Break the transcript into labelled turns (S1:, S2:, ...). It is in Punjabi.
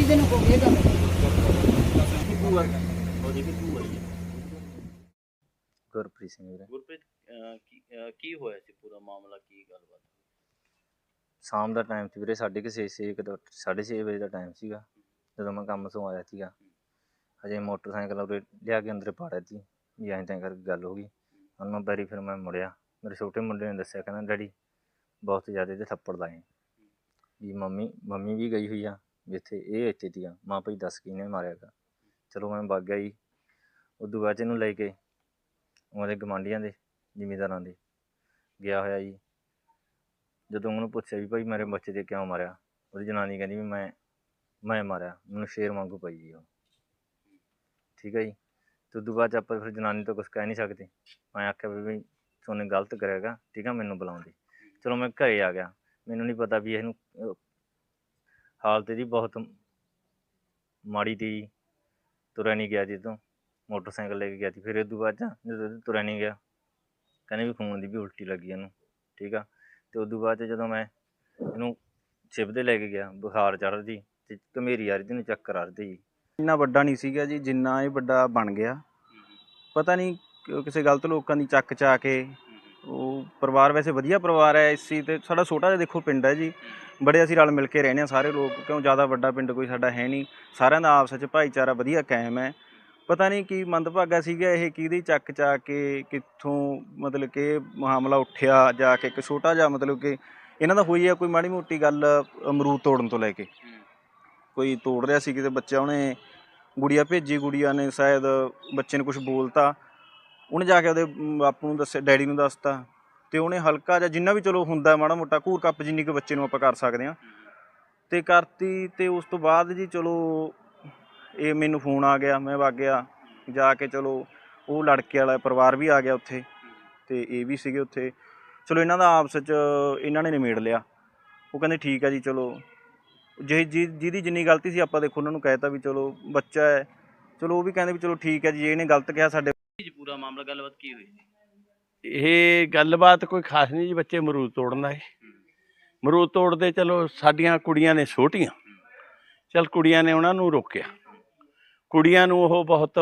S1: ਦਿਨ ਹੋ ਗਏ ਗੱਲ
S2: ਉਹਦੀ ਵੀ ਭੂਆ ਹੀ ਹੈ
S3: ਗੁਰਪ੍ਰੀਤ ਸਿੰਘ ਵੀਰੇ
S2: ਗੁਰਪ੍ਰੀਤ ਅਹ, ਕੀ ਅਹ, ਕੀ ਹੋਇਆ ਸੀ ਪੂਰਾ ਮਾਮਲਾ ਕੀ ਗੱਲਬਾਤ
S3: ਸ਼ਾਮ ਦਾ ਟਾਈਮ ਸੀ ਵੀਰੇ ਸਾਢੇ ਕੁ ਛੇ ਛੇ ਕੁ ਦਾ ਸਾਢੇ ਛੇ ਵਜੇ ਦਾ ਟਾਈਮ ਸੀਗਾ ਜਦੋਂ ਮੈਂ ਕੰਮ ਤੋਂ ਆਇਆ ਸੀਗਾ ਹਜੇ ਮੋਟਰਸਾਈਕਲ ਉਰੇ ਲਿਆ ਕੇ ਅੰਦਰ ਪਾੜਿਆ ਸੀ ਵੀ ਐਂ ਤਾਂ ਕਰਕੇ ਗੱਲ ਹੋ ਗਈ ਉਹਨਾਂ ਬੈਰੀ ਫਿਰ ਮੈਂ ਮੁੜਿਆ ਮੇਰੇ ਛੋਟੇ ਮੁੰਡੇ ਨੇ ਦੱਸਿਆ ਕਹਿੰਦਾ ਡੈਡੀ ਬਹੁਤ ਜ਼ਿਆਦਾ ਇਹਦੇ ਥੱਪੜ ਲਾਏ ਵੀ ਮੰਮੀ ਮੰਮੀ ਵੀ ਗਈ ਹੋਈ ਆ ਵੀ ਇੱਥੇ ਇਹ ਇੱਥੇ ਤੀਆਂ ਮਾਂ ਭਾਈ ਦੱਸ ਕਿਹਨੇ ਮਾਰਿਆ ਗਾ। ਚਲੋ ਮੈਂ ਵਗ ਗਿਆ ਜੀ। ਉਦੋਂ ਬਾਅਦ 'ਚ ਇਹਨੂੰ ਲੈ ਕੇ ਉਹਦੇ ਗਵਾਂਢੀਆਂ ਦੇ, ਜ਼ਿਮੀਂਦਾਰਾਂ ਦੇ ਗਿਆ ਹੋਇਆ ਜੀ। ਜਦੋਂ ਉਹਨੂੰ ਪੁੱਛਿਆ ਵੀ ਭਾਈ ਮੇਰੇ ਬੱਚੇ ਦੇ ਕਿਉਂ ਮਾਰਿਆ? ਉਹਦੀ ਜਨਾਨੀ ਕਹਿੰਦੀ ਵੀ ਮੈਂ ਮੈਂ ਮਾਰਿਆ। ਮੈਨੂੰ ਸ਼ੇਰ ਵਾਂਗੂ ਪਈ ਜੀ ਉਹ। ਠੀਕ ਹੈ ਜੀ। ਤੇ ਉਦੋਂ ਬਾਅਦ 'ਚ ਆਪਾਂ ਫਿਰ ਜਨਾਨੀ ਤੋਂ ਕੁਝ ਕਹਿ ਨਹੀਂ ਸਕਦੇ। ਮੈਂ ਆਖਿਆ ਵੀ ਵੀ ਤੁਹਾਨੂੰ ਗਲਤ ਕਰਿਆਗਾ ਠੀਕ ਆ, ਮੈਨੂੰ ਬੁਲਾਉਂਦੀ। ਚਲੋ ਮੈਂ ਘਰੇ ਆ ਗਿਆ। ਮੈਨੂੰ ਨਹੀਂ ਪਤਾ ਵੀ ਇਹਨੂੰ ਹਾਲਤ ਇਹਦੀ ਬਹੁਤ ਮਾੜੀ ਤੀ। ਤੁਰਿਆ ਨਹੀਂ ਗਿਆ ਜੀ ਤੋਂ ਮੋਟਰਸਾਈਕਲ ਲੈ ਕੇ ਗਿਆ ਸੀ। ਫਿਰ ਇਹ ਤੋਂ ਬਾਅਦ 'ਚ ਜਦੋਂ ਇਹ ਤੁਰਿਆ ਨਹੀਂ ਗਿਆ ਕਹਿੰਦੇ ਵੀ ਖੂਨ ਦੀ ਵੀ ਉਲਟੀ ਲੱਗੀ ਇਹਨੂੰ ਠੀਕ ਆ? ਤੇ ਉਦੋਂ ਬਾਅਦ 'ਚ ਜਦੋਂ ਮੈਂ ਇਹਨੂੰ ਸਿਵਦੇ ਲੈ ਕੇ ਗਿਆ ਬੁਖਾਰ ਚੜ੍ਹਦੀ ਤੇ ਘਮੇਰੀ ਆ ਰਹੀ ਤੇ ਇਹਨੂੰ ਚੱਕਰ ਆ ਰਹੇ ਤੇ ਜੀ
S4: ਇੰਨਾ ਵੱਡਾ ਨਹੀਂ ਸੀਗਾ ਜੀ ਜਿੰਨਾ ਇਹ ਵੱਡਾ ਬਣ ਗਿਆ। ਪਤਾ ਨਹੀਂ ਕਿ- ਕਿਸੇ ਗਲਤ ਲੋਕਾਂ ਦੀ ਚੱਕ ਚਾ ਕੇ ਉਹ ਪਰਿਵਾਰ ਵੈਸੇ ਵਧੀਆ ਪਰਿਵਾਰ ਹੈ ਇਸੀ ਤੇ, ਸਾਡਾ ਛੋਟਾ ਜਿਹਾ ਦੇਖੋ ਪਿੰਡ ਹੈ ਜੀ। ਬੜੇ ਅਸੀਂ ਰਲ ਮਿਲ ਕੇ ਰਹਿੰਦੇ ਹਾਂ ਸਾਰੇ ਲੋਕ, ਕਿਉਂ ਜ਼ਿਆਦਾ ਵੱਡਾ ਪਿੰਡ ਕੋਈ ਸਾਡਾ ਹੈ ਨਹੀਂ। ਸਾਰਿਆਂ ਦਾ ਆਪਸ ਵਿੱਚ ਭਾਈਚਾਰਾ ਵਧੀਆ ਕਾਇਮ ਹੈ। ਪਤਾ ਨਹੀਂ ਕੀ ਮੰਦਭਾਗਾ ਸੀਗਾ ਇਹ, ਕਿਹਦੀ ਚੱਕ ਚਾ ਕੇ ਕਿੱਥੋਂ ਮਤਲਬ ਕਿ ਮਾਮਲਾ ਉੱਠਿਆ ਜਾ ਕੇ, ਇੱਕ ਛੋਟਾ ਜਿਹਾ ਮਤਲਬ ਕਿ ਇਹਨਾਂ ਦਾ ਹੋਈ ਆ ਕੋਈ ਮਾੜੀ ਮੋਟੀ ਗੱਲ ਅਮਰੂਦ ਤੋੜਨ ਤੋਂ ਲੈ ਕੇ। ਕੋਈ ਤੋੜ ਰਿਹਾ ਸੀ ਕਿਤੇ ਬੱਚਾ ਉਹਨੇ, ਗੁੜੀਆ ਭੇਜੀ ਗੁੜੀਆ ਨੇ, ਸ਼ਾਇਦ ਬੱਚੇ ਨੇ ਕੁਝ ਬੋਲਤਾ। ਉਹਨੇ ਜਾ ਕੇ ਉਹਦੇ ਬਾਪੂ ਨੂੰ ਦੱਸਿਆ, ਡੈਡੀ ਨੂੰ ਦੱਸਤਾ। ਤੇ ਉਹਨੇ ਹਲਕਾ ਜਿਹਾ ਜਿੰਨਾ ਵੀ ਚਲੋ ਹੁੰਦਾ ਮਾੜਾ ਮੋਟਾ ਘੂਰ ਕੱਪ ਜਿੰਨੀ ਕੁ ਬੱਚੇ ਨੂੰ ਆਪਾਂ ਕਰ ਸਕਦੇ ਆ ਤੇ ਕਰਤੀ ਤੇ ਉਸ ਤੋਂ ਬਾਅਦ ਜੀ ਚਲੋ ਇਹ ਮੈਨੂੰ ਫੋਨ ਆ ਗਿਆ, ਮੈਂ ਵਗ ਗਿਆ। ਜਾ ਕੇ ਚਲੋ ਉਹ ਲੜਕੇ ਵਾਲਾ ਪਰਿਵਾਰ ਵੀ ਆ ਗਿਆ ਉੱਥੇ, ਤੇ ਇਹ ਵੀ ਸੀਗੇ ਉੱਥੇ। ਚਲੋ ਇਹਨਾਂ ਦਾ ਆਪਸ ਵਿੱਚ ਇਹਨਾਂ ਨੇ ਨਿਮੇੜ ਲਿਆ। ਉਹ ਕਹਿੰਦੇ, ਠੀਕ ਆ ਜੀ, ਚਲੋ। ਜਿਹੀ ਜੀ, ਜਿਹਦੀ ਜਿੰਨੀ ਗਲਤੀ ਸੀ, ਆਪਾਂ ਦੇਖੋ ਉਹਨਾਂ ਨੂੰ ਕਹਿਤਾ ਵੀ ਚਲੋ ਬੱਚਾ ਹੈ। ਚਲੋ ਉਹ ਵੀ ਕਹਿੰਦੇ ਵੀ ਚਲੋ ਠੀਕ ਹੈ ਜੀ, ਇਹਨੇ ਗਲਤ ਕਿਹਾ ਸਾਡੇ
S2: ਜੀ ਪੂਰਾ ਮਾਮਲਾ, ਗੱਲਬਾਤ ਕੀ ਹੋਈ?
S5: ਇਹ ਗੱਲਬਾਤ ਕੋਈ ਖਾਸ ਨਹੀਂ ਜੀ, ਬੱਚੇ ਮਰੂਦ ਤੋੜਨ ਆਏ। ਮਰੂਦ ਤੋੜਦੇ ਚਲੋ ਸਾਡੀਆਂ ਕੁੜੀਆਂ ਨੇ ਛੋਟੀਆਂ। ਚਲ ਕੁੜੀਆਂ ਨੇ ਉਹਨਾਂ ਨੂੰ ਰੋਕਿਆ। ਕੁੜੀਆਂ ਨੂੰ ਉਹ ਬਹੁਤ